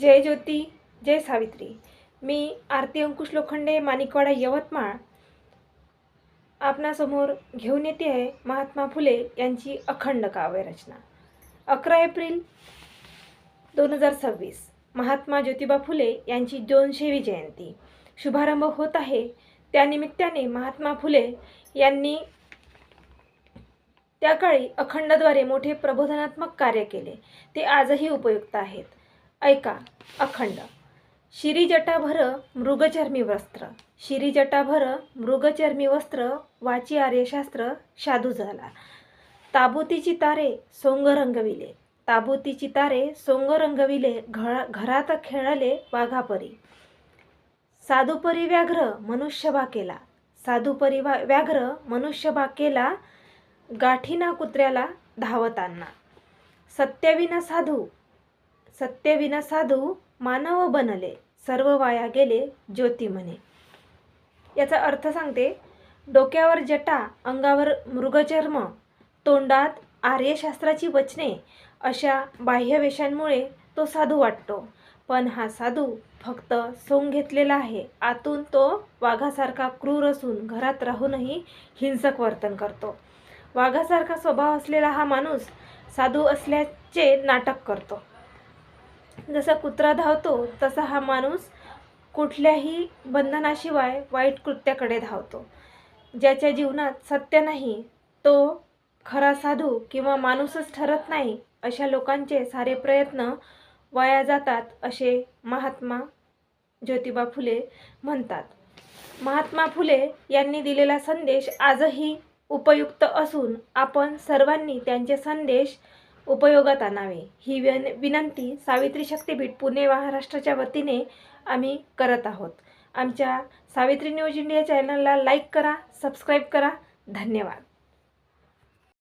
जय ज्योती जय सावित्री. मी आरती अंकुश लोखंडे माणिकवाडा यवतमाळ. आपणासमोर घेऊन येते आहे महात्मा फुले यांची अखंड काव्यरचना अकरा एप्रिल दोन हजार सव्वीस महात्मा ज्योतिबा फुले यांची दोनशेवी जयंती. शुभारंभ होत आहे. त्यानिमित्ताने महात्मा फुले यांनी त्या काळी अखंडद्वारे मोठे प्रबोधनात्मक कार्य केले. ते आजही उपयुक्त आहेत. ऐका अखंड. शिरीजटाभर मृगचर्मी वस्त्र. शिरीजटाभर मृगचर्मी वस्त्र वाची आर्यशास्त्र साधू झाला. ताबुतीची तारे सोंग रंगविले. ताबुतीची तारे सोंग रंगविले घ घरात खेळले वाघापरी. साधुपरी व्याघ्र मनुष्यभा केला. साधुपरी वा व्याघ्र मनुष्यभा केला गाठीना कुत्र्याला धावताना. सत्यविना साधू सत्यविना साधू मानव बनले. सर्व वाया गेले ज्योती म्हणे. याचा अर्थ सांगते डोक्यावर जटा अंगावर मृगचर्म तोंडात आर्यशास्त्राची वचने अशा बाह्यवेशांमुळे तो साधू वाटतो. पण हा साधू फक्त सोंग घेतलेला आहे. आतून तो वाघासारखा क्रूर असून घरात राहूनही हिंसक वर्तन करतो. वाघासारखा स्वभाव असलेला हा माणूस साधू असल्याचे नाटक करतो. जसा कुत्रा धावतो तसा हा माणूस कुठल्याही बंधनाशिवाय वाईट कृत्याकडे धावतो. ज्याच्या जीवनात सत्य नाही तो खरा साधू किंवा माणूसच ठरत नाही अशा लोकांचे सारे प्रयत्न वाया जातात असे महात्मा ज्योतिबा फुले म्हणतात. महात्मा फुले यांनी दिलेला संदेश आजही उपयुक्त असून आपण सर्वांनी त्यांचे संदेश उपयोगात आणावे. ही विन विनंती सावित्री शक्तीपीठ पुणे महाराष्ट्राच्या वतीने आम्ही करत आहोत. आमच्या सावित्री न्यूज इंडिया चॅनलला लाईक करा सबस्क्राईब करा. धन्यवाद.